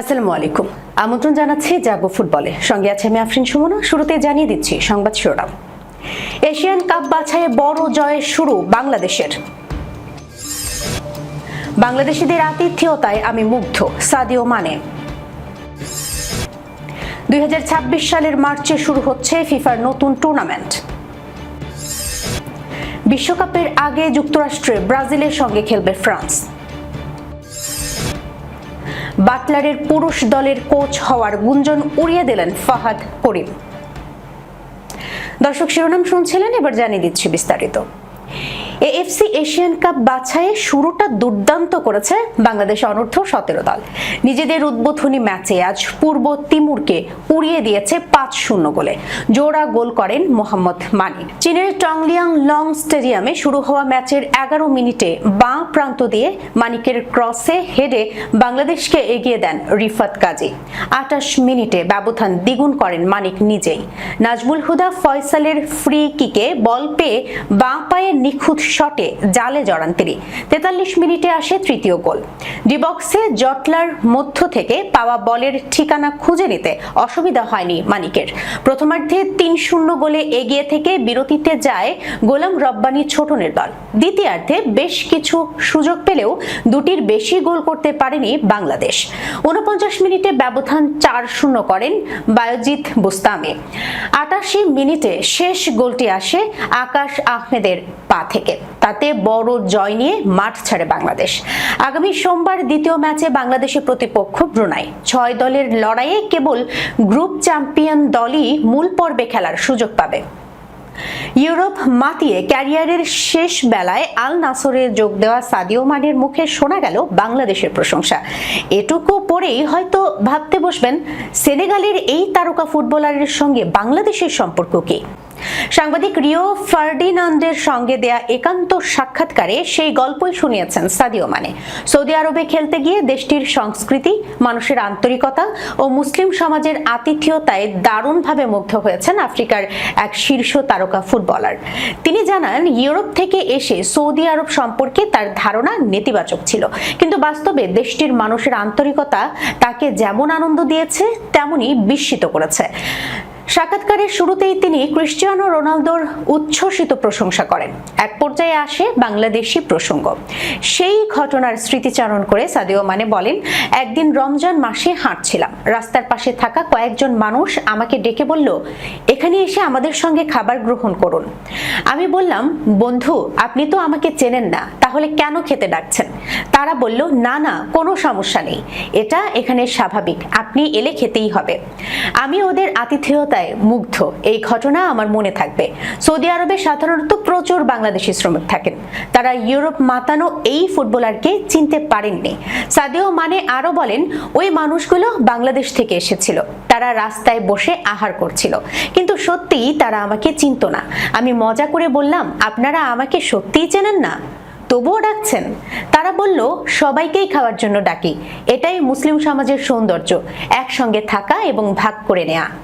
আসসালামু আলাইকুম। আমন্ত্রণ জানাচ্ছি জাগো ফুটবলে। সঙ্গে আছে আমি আফরিন সুমনা। শুরুতে জানিয়ে দিচ্ছি সংবাদ শিরোনাম। এশিয়ান কাপ বাছাইয়ে বড় জয়ের শুরু বাংলাদেশের। বাংলাদেশিদের আতিথ্যতায় আমি মুগ্ধ, সাদিও মানে। দুই হাজার ছাব্বিশ সালের মার্চে শুরু হচ্ছে ফিফার নতুন টুর্নামেন্ট। বিশ্বকাপের আগে যুক্তরাষ্ট্রে ব্রাজিলের সঙ্গে খেলবে ফ্রান্স। বাটলারের পুরুষ দলের কোচ হওয়ার গুঞ্জন উড়িয়ে দিলেন ফাহাদ করিম। দর্শক শিরোনাম শুনছিলেন, এবার জানিয়ে দিচ্ছি বিস্তারিত। এএফসি এশিয়ান কাপ বাছাইয়ে শুরুটা দুর্দান্ত করেছে বাংলাদেশ অনূর্ধ্ব সতেরো দল। নিজেদের উদ্বোধনী ম্যাচে আজ পূর্ব তিমুরকে উড়িয়ে দিয়েছে পাঁচ শূন্য গোলে। জোড়া গোল করেন মোহাম্মদ মানি। চীনের টংলিয়াং লং স্টেডিয়ামে শুরু হওয়া ম্যাচের এগারো মিনিটে বাঁ প্রান্ত দিয়ে মানিকের ক্রসে হেডে বাংলাদেশকে এগিয়ে দেন রিফাত কাজী। আটাশ মিনিটে ব্যবধান দ্বিগুণ করেন মানিক নিজেই। নাজমুল হুদা ফয়সালের ফ্রি কিকে বল পেয়ে বাঁ পায়ে নিখুঁত শটে জালে জড়ান তিনি। তেতাল্লিশ মিনিটে আসে তৃতীয় গোল। ডিবক্সে জটলার মধ্য থেকে পাওয়া বলের ঠিকানা খুঁজে নিতে অসুবিধা হয়নি মানিকের। প্রথমার্ধে তিন শূন্য গোলে এগিয়ে থেকে বিরতিতে যায় গোলাম রব্বানি ছোটনের দল দ্বিতীয়ার্ধে বেশ কিছু সুযোগ পেলেও দুটির বেশি গোল করতে পারেনি বাংলাদেশ। উনপঞ্চাশ মিনিটে ব্যবধান চার শূন্য করেন বায়োজিৎ বুস্তামে। আটাশি মিনিটে শেষ গোলটি আসে আকাশ আহমেদের পা থেকে। তাতে বড় জয় নিয়ে মাঠ ছাড়ে বাংলাদেশ। আগামী সোমবার দ্বিতীয় ম্যাচে বাংলাদেশের প্রতিপক্ষ ব্রুনাই। ছয় দলের লড়াইয়ে কেবল গ্রুপ চ্যাম্পিয়ন দলই মূল পর্বে খেলার সুযোগ পাবে। ইউরোপ মাতিয়ে ক্যারিয়ারের শেষ বেলায় আল নাসরে যোগ দেওয়া সাদিও মানের মুখে শোনা গেল বাংলাদেশের প্রশংসা। এটুকু পরেই হয়তো ভাবতে বসবেন, সেনেগালের এই তারকা ফুটবলারের সঙ্গে বাংলাদেশের সম্পর্ক কি? সাংবাদিক রিও ফার্ডিনান্ডের সঙ্গে দেয়া একান্ত সাক্ষাৎকারে সেই গল্পই শুনিয়েছেন সাদিও মানে। সৌদি আরবে খেলতে গিয়ে দেশটির সংস্কৃতি, মানুষের আন্তরিকতা ও মুসলিম সমাজের আতিথেয়তায় দারুণভাবে মুগ্ধ হয়েছেন আফ্রিকার এক শীর্ষ তারকা ফুটবলার। তিনি জানান, ইউরোপ থেকে এসে সৌদি আরব সম্পর্কে তার ধারণা নেতিবাচক ছিল। কিন্তু বাস্তবে দেশটির মানুষের আন্তরিকতা তাকে যেমন আনন্দ দিয়েছে, তেমনই বিস্মিত করেছে। সাক্ষাৎকারের শুরুতেই তিনি ক্রিশ্চিয়ানো রোনালদোর উচ্ছ্বসিত প্রশংসা করেন। এক পর্যায়ে আসে বাংলাদেশি প্রসঙ্গ। সেই ঘটনার স্মৃতিচারণ করে সাদিও মানে বলেন, একদিন রমজান মাসে হাঁটছিলাম। রাস্তার পাশে থাকা কয়েকজন মানুষ আমাকে ডেকে বলল, এখানে এসে আমাদের সঙ্গে খাবার গ্রহণ করুন আমি বললাম, বন্ধু, আপনি তো আমাকে চেনেন না, তাহলে কেন খেতে ডাকছেন তারা বলল, না না, কোনো সমস্যা নেই। এটা এখানে স্বাভাবিক। আপনি এলে খেতেই হবে আমি ওদের আতিথেয়তায় মুগ্ধ। এই ঘটনা আমার মনে থাকবে। সৌদি আরবে সাধারণত প্রচুর বাংলাদেশি শ্রমিক থাকেন। তারা ইউরোপ মাতানো এই ফুটবলারকে চিনতে পারেননি। সাদিও মানে আরও বলেন, ওই মানুষগুলো বাংলাদেশ থেকে এসেছিল। তারা রাস্তায় বসে আহার করছিল। কিন্তু সত্যিই তারা আমাকে চিনত না। আমি মজা করে বললাম, আপনারা আমাকে সত্যিই চেনেন না? তবুও ডাকছেন। তারা বলল, সবাইকেই খাওয়ার জন্য ডাকি। এটাই মুসলিম সমাজের সৌন্দর্য। একসঙ্গে থাকা এবং ভাগ করে নেয়া।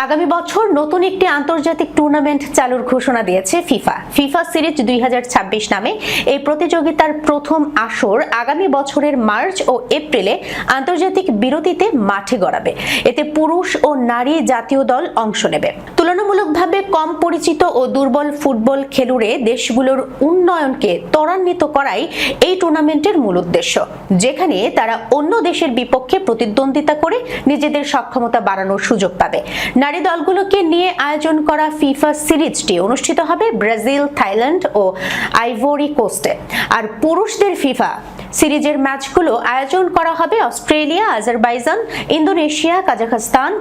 আগামী বছর নতুন একটি আন্তর্জাতিক টুর্নামেন্ট চালুর ঘোষণা দিয়েছে ফিফা। ফিফা সিরিজ দুই হাজার ছাব্বিশ নামে এই প্রতিযোগিতার প্রথম আসর আগামী বছরের মার্চ ও এপ্রিলে আন্তর্জাতিক বিরতিতে মাঠে গড়াবে। এতে পুরুষ ও নারী জাতীয় দল অংশ নেবে। তুলনামূলকভাবে কম পরিচিত ও দুর্বল ফুটবল খেলুড়ে দেশগুলোর উন্নয়নকে ত্বরান্বিত করাই এই টুর্নামেন্টের মূল উদ্দেশ্য। যেখানে তারা অন্য দেশের বিপক্ষে প্রতিদ্বন্দ্বিতা করে নিজেদের সক্ষমতা বাড়ানোর সুযোগ পাবে। নারী দলগুলোকে নিয়ে আয়োজন করা ফিফা সিরিজটি অনুষ্ঠিত হবে ব্রাজিল, থাইল্যান্ড ও আইভরি কোস্টে। আর পুরুষদের ফিফা সিরিজের ম্যাচগুলো আয়োজন করা হবে Australia, Azerbaijan, Indonesia, Kazakhstan,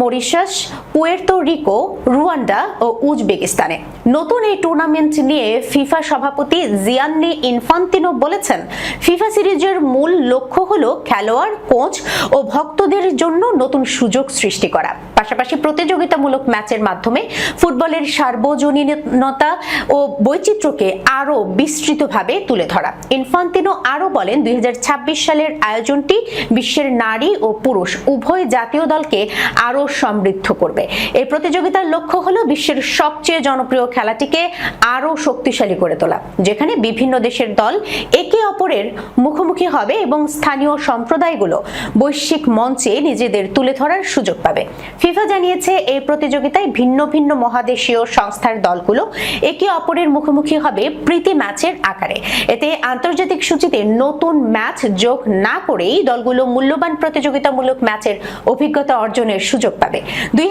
Mauritius, Puerto Rico, Rwanda ও উজবেকিস্তানে। নতুন এই টুর্নামেন্ট নিয়ে ফিফা সভাপতি জিয়ান্নি ইনফান্তিনো বলেছেন, ফিফা সিরিজের মূল লক্ষ্য হলো খেলোয়াড়, কোচ ও ভক্তদের জন্য নতুন সুযোগ সৃষ্টি করা। পাশাপাশি প্রতিযোগিতামূলক ম্যাচের মাধ্যমে ফুটবলের সার্বজনীনতা ও বৈচিত্র্যকে আরও বিস্তৃতভাবে তুলে ধরা। ইনফান্তিনো আরও বলেন, দুই হাজার ছাব্বিশ সালের আয়োজনটি বিশ্বের নারী ও পুরুষ উভয় জাতীয় দলকে আরও সমৃদ্ধ করবে। এই প্রতিযোগিতার লক্ষ্য হলো বিশ্বের সবচেয়ে জনপ্রিয় খেলাটিকে আরও শক্তিশালী করে তোলা, যেখানে বিভিন্ন দেশের দল একে অপরের মুখোমুখি হবে এবং স্থানীয় সম্প্রদায়গুলো বৈশ্বিক মঞ্চে নিজেদের তুলে ধরার সুযোগ পাবে। ফিফা জানিয়েছে, এই প্রতিযোগিতায় ভিন্ন ভিন্ন মহাদেশীয় সংস্থার দলগুলো একে অপরের মুখোমুখি হবে প্রীতি ম্যাচের আকারে। এতে আন্তর্জাতিক সূচিতে নতুন ম্যাচ যোগ না করেই দলগুলো মূল্যবান প্রতিযোগিতামূলক ম্যাচের অভিজ্ঞতা অর্জনের সুযোগ পাবে। দুই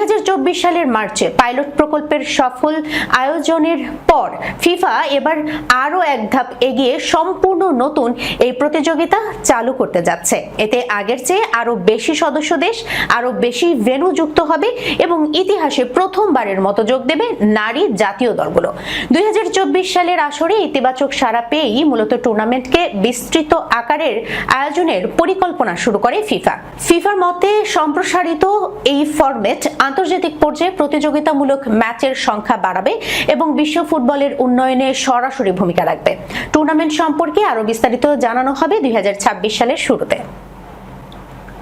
সালের মার্চে পাইলট প্রকল্পের সফল আয়োজনের পর ফিফা এবার আরও এক ধাপ এগিয়ে সম্পূর্ণ নতুন এই প্রতিযোগিতা চালু করতে যাচ্ছে। এতে আগের চেয়ে আরও বেশি সদস্য দেশ, আরও বেশি ভেন্যু যুক্ত হবে এবং ইতিহাসে প্রথমবারের মতো যোগ দেবে নারী জাতীয় দলগুলো। দুই হাজার চব্বিশ সালের আসরে ইতিবাচক সাড়া পেয়েই মূলত টুর্নামেন্টকে বিস্তৃত আকারের আয়োজনের পরিকল্পনা শুরু করে ফিফা। ফিফার মতে, সম্প্রসারিত এই ফরম্যাট আন্তর্জাতিক পর্যায়ে প্রতিযোগিতামূলক ম্যাচের সংখ্যা বাড়াবে এবং বিশ্ব ফুটবলের উন্নয়নে সরাসরি ভূমিকা রাখবে। টুর্নামেন্ট সম্পর্কে আরও বিস্তারিত জানানো হবে দুই হাজার ছাব্বিশ সালের শুরুতে।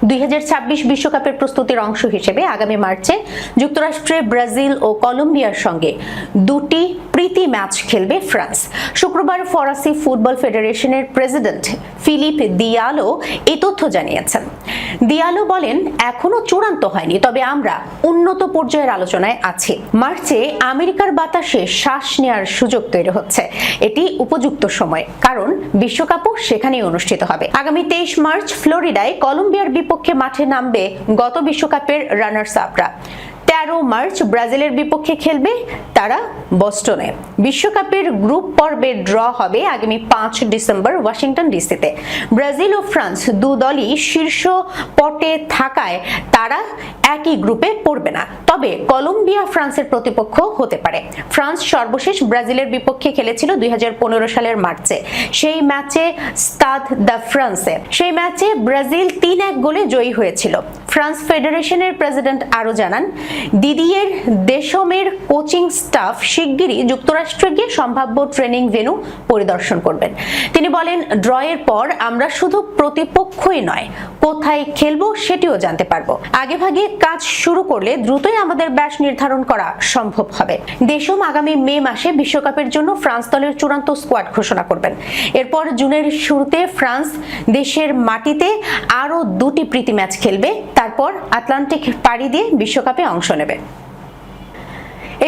দুই বিশ্বকাপের প্রস্তুতির অংশ হিসেবে আগামী মার্চে যুক্তরাষ্ট্রে ব্রাজিল ও কলম্বিয়ার সঙ্গে দুটি প্রীতি ম্যাচ খেলবে ফ্রান্স। শুক্রবার ফরাসি ফুটবল ফেডারেশনের প্রেসিডেন্ট ফিলিপ দিয়ালো এ তথ্য জানিয়েছেন। দিয়ালো বলেন, এখনও চূড়ান্ত হয়নি, তবে আমরা উন্নত পর্যায়ের আলোচনায় আছি। মার্চে আমেরিকার বাতাসে শ্বাস নেওয়ার সুযোগ তৈরি হচ্ছে। এটি উপযুক্ত সময়, কারণ বিশ্বকাপও সেখানেই অনুষ্ঠিত হবে। আগামী তেইশ মার্চ ফ্লোরিডায় কলম্বিয়ার বিপক্ষে মাঠে নামবে গত বিশ্বকাপের রানার্স আপরা তেরো মার্চ ব্রাজিলের বিপক্ষে খেলবে তারা বস্টনে। বিশ্বকাপের গ্রুপ পর্বে ড্র হবে আগামী পাঁচ ডিসেম্বর ওয়াশিংটন ডিসিতে। ব্রাজিল ও ফ্রান্স দু দলই শীর্ষ পটে থাকায় তারা একই গ্রুপে পড়বে না। তবে কলম্বিয়া ফ্রান্সের প্রতিপক্ষ হতে পারে। ফ্রান্স সর্বশেষ ব্রাজিলের বিপক্ষে খেলেছিল দুই হাজার পনেরো সালের মার্চে। সেই ম্যাচে স্তাদ দ্য ফ্রান্সে সেই ম্যাচে ব্রাজিল তিন এক গোলে জয়ী হয়েছিল। ফ্রান্স ফেডারেশনের প্রেসিডেন্ট আরও জানান, দিদিয়ের দেশমের কোচিং স্টাফ শিগগিরই যুক্তরাষ্ট্রে গিয়ে সম্ভাব্য ট্রেনিং ভেন্যু পরিদর্শন করবেন। তিনি বলেন, ড্রয়ের পর আমরা শুধু প্রতিপক্ষই নয়, কোথায় খেলব সেটিও জানতে পারব। আগেভাগে কাজ শুরু করলে দ্রুতই আমাদের ব্যাস নির্ধারণ করা সম্ভব হবে। দেশম আগামী মে মাসে বিশ্বকাপের জন্য ফ্রান্স দলের চূড়ান্ত স্কোয়াড ঘোষণা করবেন। এরপর জুনের শুরুতে ফ্রান্স দেশের মাটিতে আরও দুটি প্রীতি ম্যাচ খেলবে তারপর আটলান্টিক পাড়ি দিয়ে বিশ্বকাপে অংশ নেবে।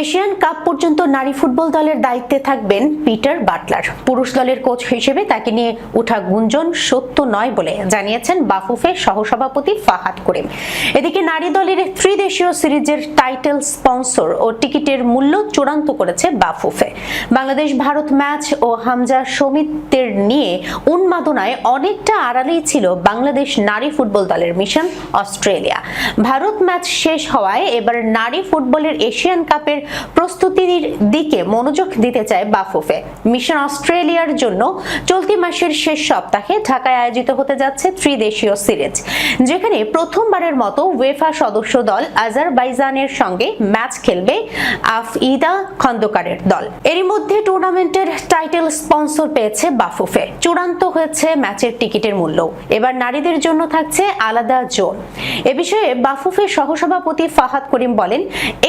এশিয়ান কাপ পর্যন্ত নারী ফুটবল দলের দায়িত্বে থাকবেন পিটার বাটলার। পুরুষ দলের কোচ হিসেবে তাকে নিয়ে ওঠা গুঞ্জন সত্য নয় বলে জানিয়েছেন বাফুফের সহসভাপতি ফাহাদ করিম। এদিকে নারী দলের ত্রিদেশীয় সিরিজের টাইটেল স্পন্সর ও টিকিটের মূল্য চূড়ান্ত করেছে বাফুফে। বাংলাদেশ ভারত ম্যাচ ও হামজা সমিতদের নিয়ে উন্মাদনায় অনেকটা আড়ালেই ছিল বাংলাদেশ নারী ফুটবল দলের মিশন অস্ট্রেলিয়া। ভারত ম্যাচ শেষ হওয়ায় এবার নারী ফুটবলের এশিয়ান কাপের প্রস্তুতির দিকে মনোযোগ দিতে চায় বাফুফে। মিশন অস্ট্রেলিয়ার জন্য চলতি মাসের শেষ সপ্তাহে ঢাকায় আয়োজিত হতে যাচ্ছে ত্রিদেশীয় সিরিজ, যেখানে প্রথমবারের মতো ওয়েফা সদস্য দল আজারবাইজানের সঙ্গে ম্যাচ খেলবে আফইদা খন্দকারের দল। এরই মধ্যে টুর্নামেন্টের টাইটেল স্পন্সর পেয়েছে বাফুফে। চূড়ান্ত হয়েছে ম্যাচের টিকিটের মূল্য। এবার নারীদের জন্য থাকছে আলাদা জোন। এ বিষয়ে বাফুফে সহসভাপতি ফাহাদ করিম বলেন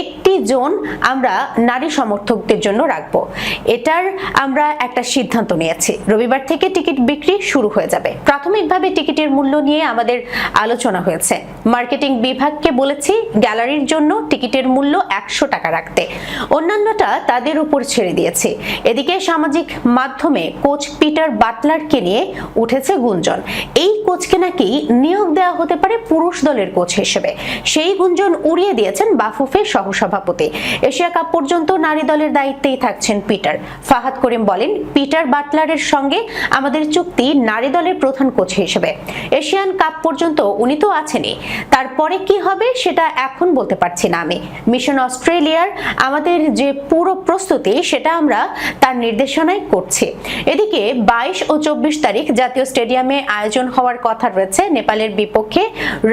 একটি জোন আমরা নারী সমর্থকদের জন্য রাখব। এটার আমরা একটা সিদ্ধান্ত নিয়েছি। রবিবার থেকে টিকিট বিক্রি শুরু হয়ে যাবে। প্রাথমিকভাবে টিকিটের মূল্য নিয়ে আমাদের আলোচনা হয়েছে। মার্কেটিং বিভাগকে বলেছি, গ্যালারির জন্য টিকিটের মূল্য একশো টাকা রাখতে। অন্যান্যটা তাদের উপর ছেড়ে দিয়েছে। এদিকে সামাজিক মাধ্যমে কোচ পিটার বাটলারকে নিয়ে উঠেছে গুঞ্জন। এই কোচকে নাকি নিয়োগ দেওয়া হতে পারে পুরুষ দলের কোচ হিসেবে। সেই গুঞ্জন উড়িয়ে দিয়েছেন বাফুফের সহসভাপতি। সভাপতি এশিয়া কাপ পর্যন্ত নারী দলের দায়িত্বেই থাকছেন পিটার। ফাহাদ করিম বলেন, পিটার বাটলারের সঙ্গে আমাদের চুক্তি নারী দলের প্রধান কোচ হিসেবে। এশিয়ান কাপ পর্যন্ত উনি তো আছেনই। তারপরে কি হবে সেটা এখন বলতে পারছি না আমি। মিশন অস্ট্রেলিয়ার আমাদের যে পুরো প্রস্তুতি, সেটা আমরা তার নির্দেশনায় করছি। এদিকে বাইশ ও চব্বিশ তারিখ জাতীয় স্টেডিয়ামে আয়োজন হওয়ার কথা রয়েছে নেপালের বিপক্ষে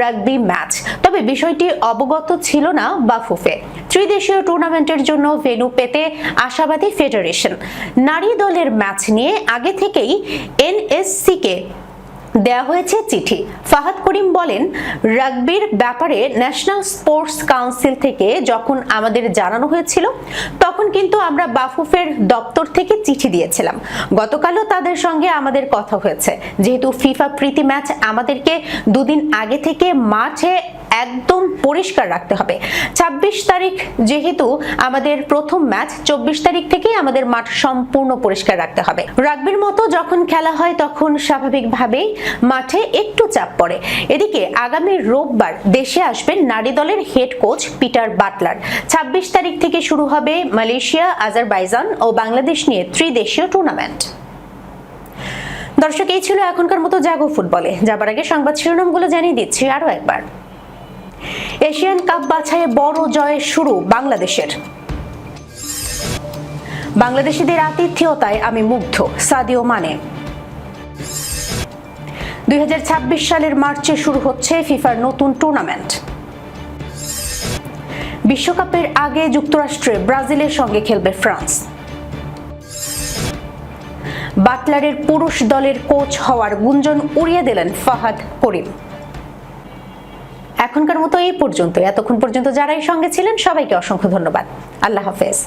রাগবি ম্যাচ। তবে বিষয়টি অবগত ছিল না বাফুফে। ত্রিদেশীয় টুর্নামেন্টের জন্য ভেন্যু পেতে আশাবাদী ফেডারেশন। নারী দলের ম্যাচ নিয়ে আগে থেকেই এনএসসি কে দেয়া হয়েছে চিঠি। ফাহাদ করিম বলেন, রাগবির ব্যাপারে ন্যাশনাল স্পোর্টস কাউন্সিল থেকে যখন আমাদের জানানো হয়েছিল, তখন কিন্তু আমরা বাফুফের দপ্তর থেকে চিঠি দিয়েছিলাম। গতকালও তাদের সঙ্গে আমাদের কথা হয়েছে। যেহেতু ফিফা প্রীতি ম্যাচ আমাদেরকে দুদিন আগে থেকে মাঠে একদম পরিষ্কার রাখতে হবে। ২৬ তারিখ যেহেতু আমাদের প্রথম ম্যাচ, চব্বিশ তারিখ থেকেই আমাদের মাঠ সম্পূর্ণ পরিষ্কার রাখতে হবে। রাগবির মতো যখন খেলা হয়, তখন স্বাভাবিকভাবেই মাঠে একটু চাপ পড়ে। এদিকে আগামী রোববার দেশে আসবেন নারী দলের হেড কোচ পিটার বাটলার। ২৬ তারিখ থেকে শুরু হবে মালয়েশিয়া, আজারবাইজান ও বাংলাদেশ নিয়ে ত্রিদেশীয় টুর্নামেন্ট দর্শক, এই ছিল এখনকার মতো জাগো ফুটবলে। যাবার আগে সংবাদ শিরোনামগুলো জানিয়ে দিচ্ছি আরও একবার। এশিয়ান কাপ বাছাইয়ে বড় জয়ের শুরু বাংলাদেশের। বাংলাদেশিদের আতিথেয়তায় আমি মুগ্ধ, সাদিও মানে। দুই হাজার ছাব্বিশ সালের মার্চে শুরু হচ্ছে ফিফার নতুন টুর্নামেন্ট। বিশ্বকাপের আগে যুক্তরাষ্ট্রে ব্রাজিলের সঙ্গে খেলবে ফ্রান্স। বাটলারের পুরুষ দলের কোচ হওয়ার গুঞ্জন উড়িয়ে দিলেন ফাহাদ করিম। এখনকার মতো এই পর্যন্ত। এতক্ষণ পর্যন্ত যারাই সঙ্গে ছিলেন, সবাইকে অসংখ্য ধন্যবাদ। আল্লাহ হাফেজ।